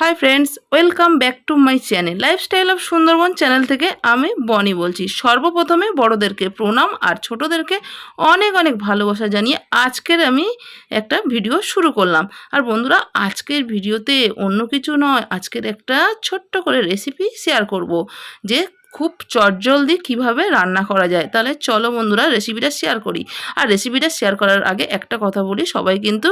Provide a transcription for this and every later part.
Hi friends welcome back to my channel lifestyle of Sundarban channel থেকে আমি বনি বলছি। সর্বপ্রথমে বড়দেরকে প্রণাম আর ছোটদেরকে অনেক অনেক ভালোবাসা জানিয়ে আজকের আমি একটা ভিডিও শুরু করলাম। আর বন্ধুরা, আজকের ভিডিওতে অন্য কিছু নয়, আজকের একটা ছোট্ট করে রেসিপি শেয়ার করব। যে খুব চটজলদি কীভাবে রান্না করা যায়। তাহলে চলো বন্ধুরা রেসিপিটা শেয়ার করি। আর রেসিপিটা শেয়ার করার আগে একটা কথা বলি, সবাই কিন্তু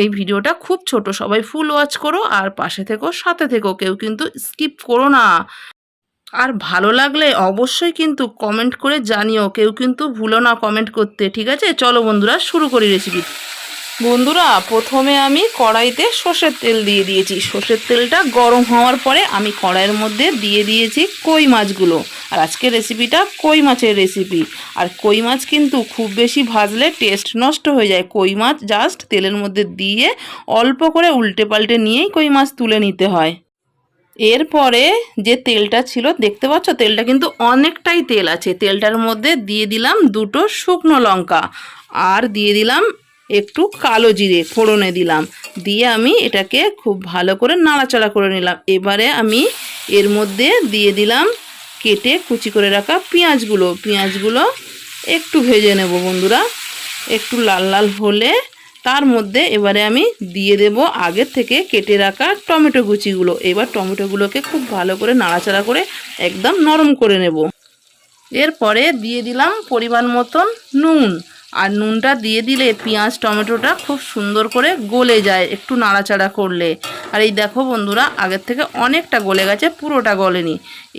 এই ভিডিওটা খুব ছোট, সবাই ফুল ওয়াচ করো আর পাশে থেকো, সাথে থেকো, কেউ কিন্তু স্কিপ করো না। আর ভালো লাগলে অবশ্যই কিন্তু কমেন্ট করে জানিও, কেউ কিন্তু ভুলো না কমেন্ট করতে, ঠিক আছে? চলো বন্ধুরা শুরু করি রেসিপি বন্ধুরা, প্রথমে আমি কড়াইতে সর্ষের তেল দিয়ে দিয়েছি। সর্ষের তেলটা গরম হওয়ার পরে আমি কড়াইয়ের মধ্যে দিয়ে দিয়েছি কই মাছগুলো। আর আজকের রেসিপিটা কই মাছের রেসিপি আর কই মাছ কিন্তু খুব বেশি ভাজলে টেস্ট নষ্ট হয়ে যায়। কই মাছ জাস্ট তেলের মধ্যে দিয়ে অল্প করে উল্টে পাল্টে নিয়েই কই মাছ তুলে নিতে হয়। এরপরে যে তেলটা ছিল, দেখতে পাচ্ছ? তেলটা কিন্তু অনেকটাই তেল আছে। তেলটার মধ্যে দিয়ে দিলাম দুটো শুকনো লঙ্কা। আর দিয়ে দিলাম একটু কালো জিরে ফোড়নে দিলাম। দিয়ে আমি এটাকে খুব ভালো করে নাড়াচাড়া করে নিলাম। এবারে আমি এর মধ্যে দিয়ে দিলাম কেটে কুচি করে রাখা পেঁয়াজগুলো। পেঁয়াজগুলো একটু ভেজে নেব বন্ধুরা। একটু লাল লাল হলে তার মধ্যে এবারে আমি দিয়ে দেব আগের থেকে কেটে রাখা টমেটো কুচিগুলো। এবার টমেটোগুলোকে খুব ভালো করে নাড়াচাড়া করে একদম নরম করে নেব। এরপরে দিয়ে দিলাম পরিমাণ মতন নুন। আর নুনটা দিয়ে দিলে পেঁয়াজ, টমেটোটা খুব সুন্দর করে গলে যায় একটু নাড়াচাড়া করলে। আর এই দেখো বন্ধুরা, আগের থেকে অনেকটা গলে গেছে, পুরোটা গলেনি।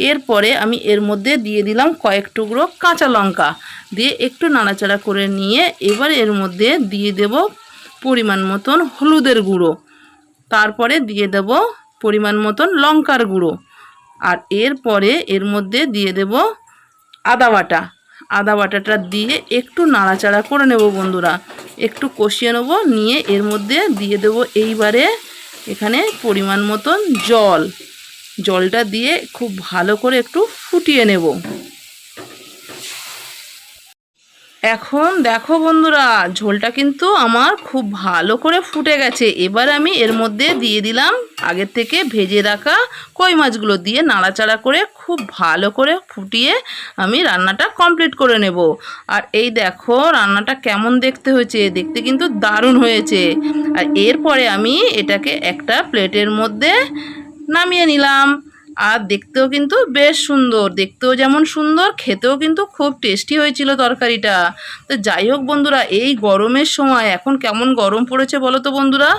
এরপরে আমি এর মধ্যে দিয়ে দিলাম কয়েক টুকরো কাঁচা লঙ্কা। দিয়ে একটু নাড়াচাড়া করে নিয়ে এবার এর মধ্যে দিয়ে দেব পরিমাণ মতন হলুদের গুঁড়ো। তারপরে দিয়ে দেব পরিমাণ মতন লঙ্কার গুঁড়ো। আর এরপরে এর মধ্যে দিয়ে দেব আদা বাটা। আদা বাটাটা দিয়ে একটু নাড়াচাড়া করে নেব বন্ধুরা। একটু কষিয়ে নেব, নিয়ে এর মধ্যে দিয়ে দেব এইবারে এখানে পরিমাণ মতন জল। জলটা দিয়ে খুব ভালো করে একটু ফুটিয়ে নেব। এখন দেখো বন্ধুরা, ঝোলটা কিন্তু আমার খুব ভালো করে ফুটে গেছে। এবার আমি এর মধ্যে দিয়ে দিলাম আগের থেকে ভেজে রাখা কই মাছগুলো দিয়ে নাড়াচাড়া করে খুব ভালো করে ফুটিয়ে আমি রান্নাটা কমপ্লিট করে নেব। আর এই দেখো রান্নাটা কেমন দেখতে হয়েছে, দেখতে কিন্তু দারুণ হয়েছে। আর এরপরে আমি এটাকে একটা প্লেটের মধ্যে নামিয়ে নিলাম। আর দেখতেও কিন্তু বেশ সুন্দর। দেখতেও যেমন সুন্দর, খেতেও কিন্তু খুব টেস্টি হয়েছিল তরকারিটা। তো যাই হোক বন্ধুরা, এই গরমের সময় এখন কেমন গরম পড়েছে বলো তো বন্ধুরা?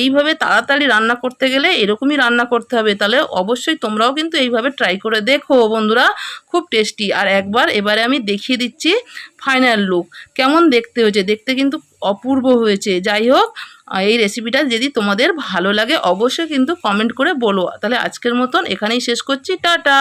এইভাবে তাড়াতাড়ি রান্না করতে গেলে এরকমই রান্না করতে হবে। তাহলে অবশ্যই তোমরাও কিন্তু এইভাবে ট্রাই করে দেখো বন্ধুরা, খুব টেস্টি আর একবার এবারে আমি দেখিয়ে দিচ্ছি ফাইনাল লুক কেমন দেখতে হয়েছে? দেখতে কিন্তু অপূর্ব হয়েছে। যাই হোক এই রেসিপিটা যদি তোমাদের ভালো লাগে, অবশ্যই কিন্তু কমেন্ট করে বলো। তাহলে আজকের মতন এখানেই শেষ করছি। টাটা!